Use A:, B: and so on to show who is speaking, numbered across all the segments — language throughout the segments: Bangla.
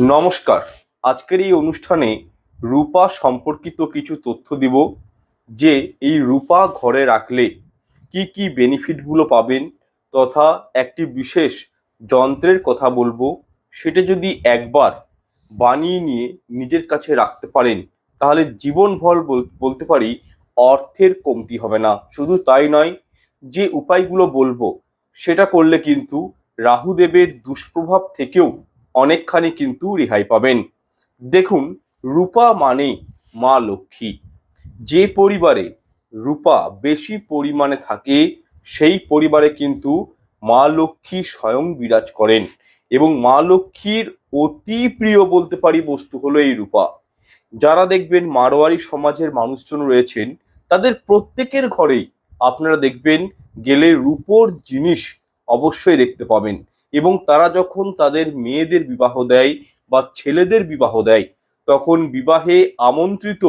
A: নমস্কার। আজকের এই অনুষ্ঠানে রূপা সম্পর্কিত কিছু তথ্য দিব যে এই রূপা ঘরে রাখলে কি কি বেনিফিটগুলো পাবেন তথা একটি বিশেষ যন্ত্রের কথা বলব। সেটা যদি একবার বানিয়ে নিয়ে নিজের কাছে রাখতে পারেন, তাহলে জীবনভর বল- বলতে পারি অর্থের কমতি হবে না। শুধু তাই নয় যে উপায়গুলো বলব, সেটা করলে কিন্তু রাহুদেবের দুষ্প্রভাব থেকেও অনেকখানি কিন্তু রেহাই পাবেন। দেখুন, রূপা মানে মা লক্ষ্মী। যে পরিবারে রূপা বেশি পরিমাণে থাকে, সেই পরিবারে কিন্তু মা লক্ষ্মী স্বয়ং বিরাজ করেন এবং মা লক্ষ্মীর অতি প্রিয় বলতে পারি বস্তু হলো এই রূপা। যারা দেখবেন মারোয়ারি সমাজের মানুষজন রয়েছেন, তাদের প্রত্যেকের ঘরেই আপনারা দেখবেন গেলে রূপোর জিনিস অবশ্যই দেখতে পাবেন। এবং তারা যখন তাদের মেয়েদের বিবাহ দেয় বা ছেলেদের বিবাহ দেয়, তখন বিবাহে আমন্ত্রিত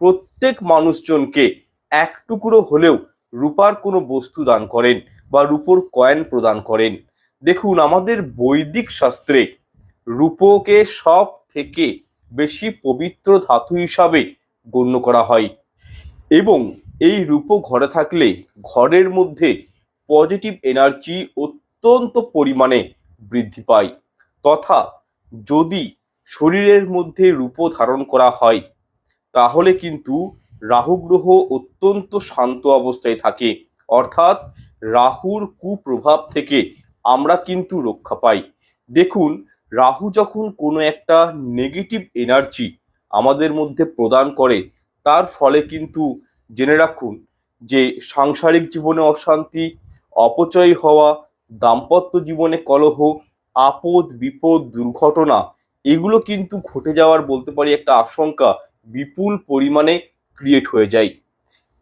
A: প্রত্যেক মানুষজনকে এক টুকরো হলেও রূপার কোনো বস্তু দান করেন বা রূপোর কয়েন প্রদান করেন। দেখুন, আমাদের বৈদিক শাস্ত্রে রূপোকে সব থেকে বেশি পবিত্র ধাতু হিসাবে গণ্য করা হয় এবং এই রূপো ঘরে থাকলে ঘরের মধ্যে পজিটিভ এনার্জি অত্যন্ত পরিমাণে বৃদ্ধি পায়। তথা যদি শরীরের মধ্যে রূপ ধারণ করা হয়, তাহলে কিন্তু রাহু গ্রহ অত্যন্ত শান্ত অবস্থায় থাকে। অর্থাৎ রাহুর কুপ্রভাব থেকে আমরা কিন্তু রক্ষা পাই। দেখুন, রাহু যখন কোনো একটা নেগেটিভ এনার্জি আমাদের মধ্যে প্রদান করে, তার ফলে কিন্তু জেনে রাখুন যে সাংসারিক জীবনে অশান্তি, অপচয় হওয়া দাম্পত্য জীবনে কলহ, আপদ, বিপদ, দুর্ঘটনা, এগুলো কিন্তু ঘটে যাওয়ার বলতে পারি একটা আশঙ্কা বিপুল পরিমাণে ক্রিয়েট হয়ে যায়।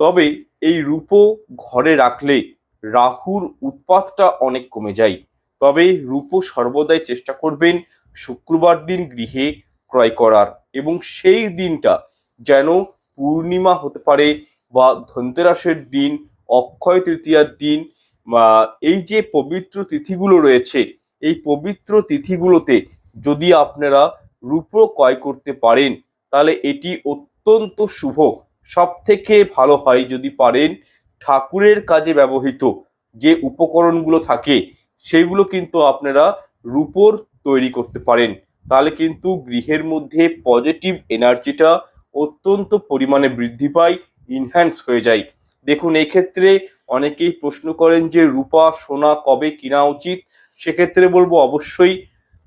A: তবে এই রূপো ঘরে রাখলে রাহুর উৎপাতটা অনেক কমে যায়। তবে রূপো সর্বদাই চেষ্টা করবেন শুক্রবার দিন গৃহে ক্রয় করার এবং সেই দিনটা যেন পূর্ণিমা হতে পারে বা ধনতেরাসের দিন, অক্ষয় তৃতীয়ার দিন এই যে পবিত্র তিথিগুলো রয়েছে, এই পবিত্র তিথিগুলোতে যদি আপনারা রূপো ক্রয় করতে পারেন, তাহলে এটি অত্যন্ত শুভ। সব থেকে ভালো হয় যদি পারেন ঠাকুরের কাজে ব্যবহৃত যে উপকরণগুলো থাকে, সেগুলো কিন্তু আপনারা রূপোর তৈরি করতে পারেন। তাহলে কিন্তু গৃহের মধ্যে পজিটিভ এনার্জিটা অত্যন্ত পরিমাণে বৃদ্ধি পায় ইনহ্যান্স হয়ে যায়। দেখুন, এক্ষেত্রে অনেকেই প্রশ্ন করেন যে, রূপা, সোনা কবে কেনা উচিত? সেক্ষেত্রে বলব অবশ্যই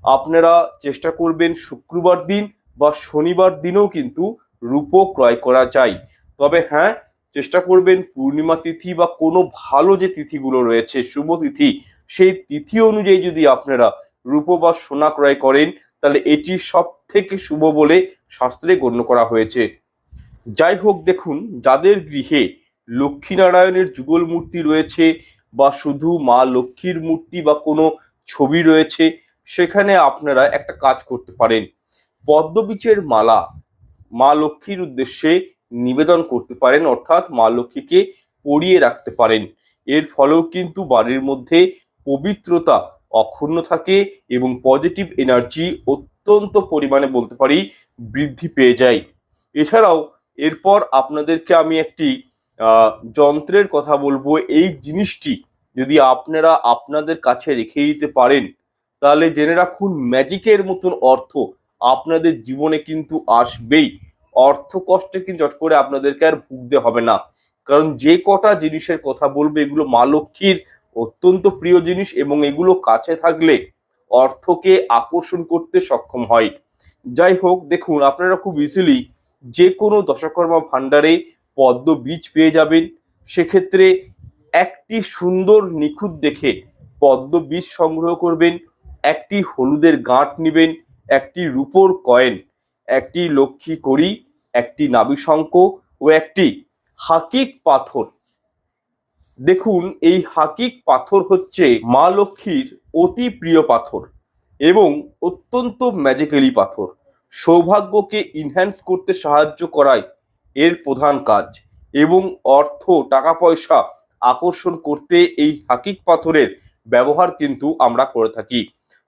A: আপনারা চেষ্টা করবেন শুক্রবার দিন বা শনিবার দিনেও কিন্তু রূপো ক্রয় করা যায়। তবে হ্যাঁ চেষ্টা করবেন পূর্ণিমা তিথি বা কোনো ভালো যে তিথিগুলো রয়েছে, শুভ তিথি, সেই তিথি অনুযায়ী যদি আপনারা রূপো বা সোনা ক্রয় করেন, তাহলে এটি সব থেকে শুভ বলে শাস্ত্রে গণ্য করা হয়েছে। যাই হোক, দেখুন, যাদের গৃহে লক্ষ্মীনারায়ণের যুগল মূর্তি রয়েছে বা শুধু মা লক্ষ্মীর মূর্তি বা কোনো ছবি রয়েছে, সেখানে আপনারা একটা কাজ করতে পারেন। পদ্মবীজের মালা মা লক্ষ্মীর উদ্দেশ্যে নিবেদন করতে পারেন, অর্থাৎ মা লক্ষ্মীকে পরিয়ে রাখতে পারেন। এর ফলেও কিন্তু বাড়ির মধ্যে পবিত্রতা অক্ষুণ্ণ থাকে এবং পজিটিভ এনার্জি অত্যন্ত পরিমাণে বলতে পারি বৃদ্ধি পেয়ে যায়। এছাড়াও এরপর আপনাদেরকে আমি একটি যন্ত্রের কথা বলব, এই জিনিসটি যদি আপনারা আপনাদের কাছে রেখে দিতে পারেন, তাহলে জেনে রাখুন ম্যাজিকের মতন অর্থ আপনাদের জীবনে কিন্তু আসবেই। অর্থ কষ্টে কিন্তু চট করে আপনাদেরকে আর ভুগতে হবে না। কারণ যে কটা জিনিসের কথা বলব, এগুলো মা লক্ষ্মীর অত্যন্ত প্রিয় জিনিস এবং এগুলো কাছে থাকলে অর্থকে আকর্ষণ করতে সক্ষম হয়। যাই হোক, দেখুন, আপনারা খুব ইজিলি যে কোনো দশকর্মা ভাণ্ডারে পদ্ম বীজ পেয়ে যাবেন। সেক্ষেত্রে একটি সুন্দর নিখুঁত দেখে পদ্ম বীজ সংগ্রহ করবেন। একটি হলুদের গাঁট নেবেন, একটি রূপোর কয়েন, একটি লক্ষ্মী কড়ি, একটি নাবিশঙ্ক ও একটি হাকিক পাথর। দেখুন, এই হাকিক পাথর হচ্ছে মা লক্ষ্মীর অতি প্রিয় পাথর এবং অত্যন্ত ম্যাজিক্যালি পাথর। সৌভাগ্যকে ইনহ্যান্স করতে সাহায্য করায় এর প্রধান কাজ এবং অর্থ টাকা পয়সা আকর্ষণ করতে এই হাকিক পাথরের ব্যবহার কিন্তু আমরা করে থাকি।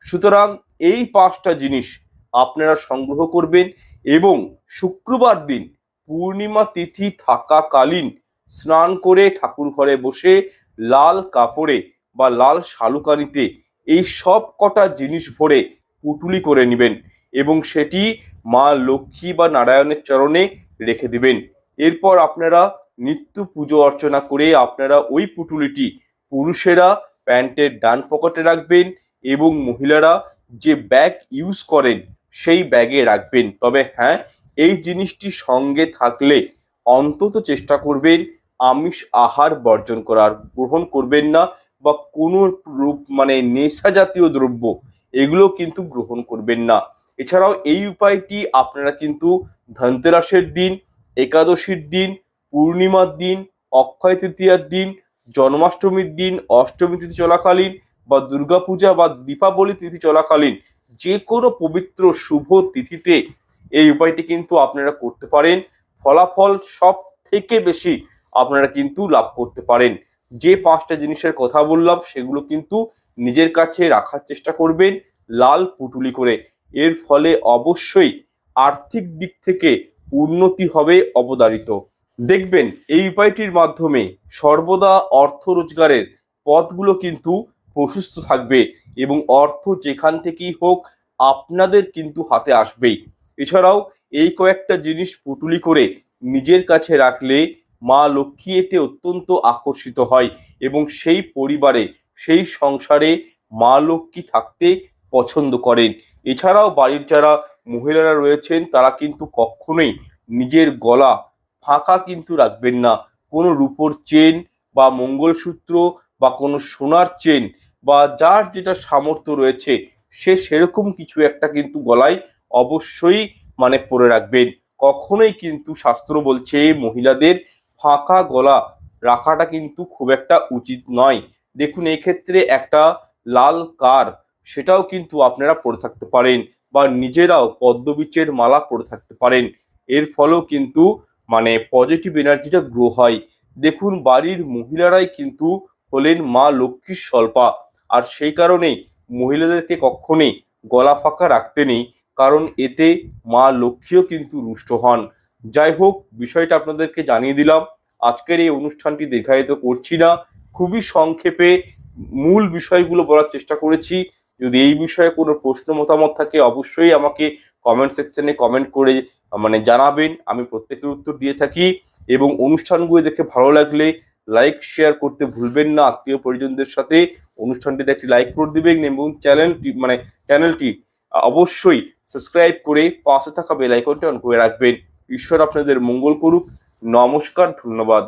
A: সুতরাং এই পাঁচটা জিনিস আপনারা সংগ্রহ করবেন এবং শুক্রবার দিন পূর্ণিমা তিথি থাকাকালীন স্নান করে ঠাকুর ঘরে বসে লাল কাপড়ে বা লাল শালুকানিতে এই সব কটা জিনিস ভরে পুটুলি করে নেবেন এবং সেটি মা লক্ষ্মী বা নারায়ণের চরণে রেখে দিবেন। এরপর আপনারা নিত্য পুজো অর্চনা করে আপনারা ওই পুটুলিটি পুরুষেরা প্যান্টের ডান পকেটে রাখবেন এবং মহিলারা যে ব্যাগ ইউজ করেন সেই ব্যাগে রাখবেন। তবে হ্যাঁ এই জিনিসটি সঙ্গে থাকলে অন্তত চেষ্টা করবেন আমিষ আহার বর্জন করার। গ্রহণ করবেন না বা কোনো রূপ মানে নেশা জাতীয় দ্রব্য এগুলো কিন্তু গ্রহণ করবেন না। এছাড়াও এই উপায়টি আপনারা কিন্তু ধনতেরাসের দিন, একাদশীর দিন, পূর্ণিমার দিন, অক্ষয় তৃতীয়ার দিন, জন্মাষ্টমীর দিন, অষ্টমী তিথি চলাকালীন বা দুর্গাপূজা বা দীপাবলি তিথি চলাকালীন যে কোনো পবিত্র শুভ তিথিতে এই উপায়টি কিন্তু আপনারা করতে পারেন। ফলাফল সব থেকে বেশি আপনারা কিন্তু লাভ করতে পারেন। যে পাঁচটা জিনিসের কথা বললাম, সেগুলো কিন্তু নিজের কাছে রাখার চেষ্টা করবেন, লাল পুটুলি করে। এর ফলে অবশ্যই আর্থিক দিক থেকে উন্নতি হবে অবদারিত। দেখবেন, এই উপায়টির মাধ্যমে সর্বদা অর্থ রোজগারের পথগুলো কিন্তু প্রশস্ত থাকবে এবং অর্থ যেখান থেকেই হোক আপনাদের কিন্তু হাতে আসবেই। এছাড়াও এই কয়েকটা জিনিস পুটুলি করে নিজের কাছে রাখলে মা লক্ষ্মী এতে অত্যন্ত আকর্ষিত হয় এবং সেই পরিবারে, সেই সংসারে মা লক্ষ্মী থাকতে পছন্দ করেন। এছাড়াও বাড়ির যারা মহিলারা রয়েছেন, তারা কিন্তু কখনোই নিজের গলা ফাঁকা কিন্তু রাখবেন না। কোনো রূপোর চেন বা মঙ্গলসূত্র বা কোনো সোনার চেন বা যার যেটা সামর্থ্য রয়েছে, সে সেরকম কিছু একটা কিন্তু গলায় অবশ্যই মানে পরে রাখবেন। কখনোই কিন্তু শাস্ত্র বলছে মহিলাদের ফাঁকা গলা রাখাটা কিন্তু খুব একটা উচিত নয়। দেখুন এই ক্ষেত্রে একটা লাল কার, সেটাও কিন্তু আপনারা পরে থাকতে পারেন। বা নিজেরাও পদ্মবীচের মালা পরে থাকতে পারেন। এর ফলেও কিন্তু মানে পজিটিভ এনার্জিটা গ্রো হয়। দেখুন, বাড়ির মহিলারাই কিন্তু হলেন মা লক্ষ্মীর স্বল্পা। আর সেই কারণে মহিলাদেরকে কখনোই গলা ফাঁকা রাখতে নেই, কারণ এতে মা লক্ষ্মীও কিন্তু রুষ্ট হন। যাই হোক, বিষয়টা আপনাদেরকে জানিয়ে দিলাম। আজকের এই অনুষ্ঠানটি দীর্ঘায়িত করছি না। খুবই সংক্ষেপে মূল বিষয়গুলো বলার চেষ্টা করেছি। যদি এই বিষয়ে কোনো প্রশ্ন, মতামত থাকে, অবশ্যই আমাকে কমেন্ট সেকশনে কমেন্ট করে মানে জানাবেন। আমি প্রত্যেকের উত্তর দিয়ে থাকি এবং অনুষ্ঠানগুলো দেখে ভালো লাগলে লাইক শেয়ার করতে ভুলবেন না। আত্মীয় পরিজনদের সাথে অনুষ্ঠানটিতে একটি লাইক করে দিবেন এবং চ্যানেলটি মানে চ্যানেলটি অবশ্যই সাবস্ক্রাইব করে পাশে থাকা বেল আইকনটি অন করে রাখবেন। ঈশ্বর আপনাদের মঙ্গল করুক। নমস্কার, ধন্যবাদ।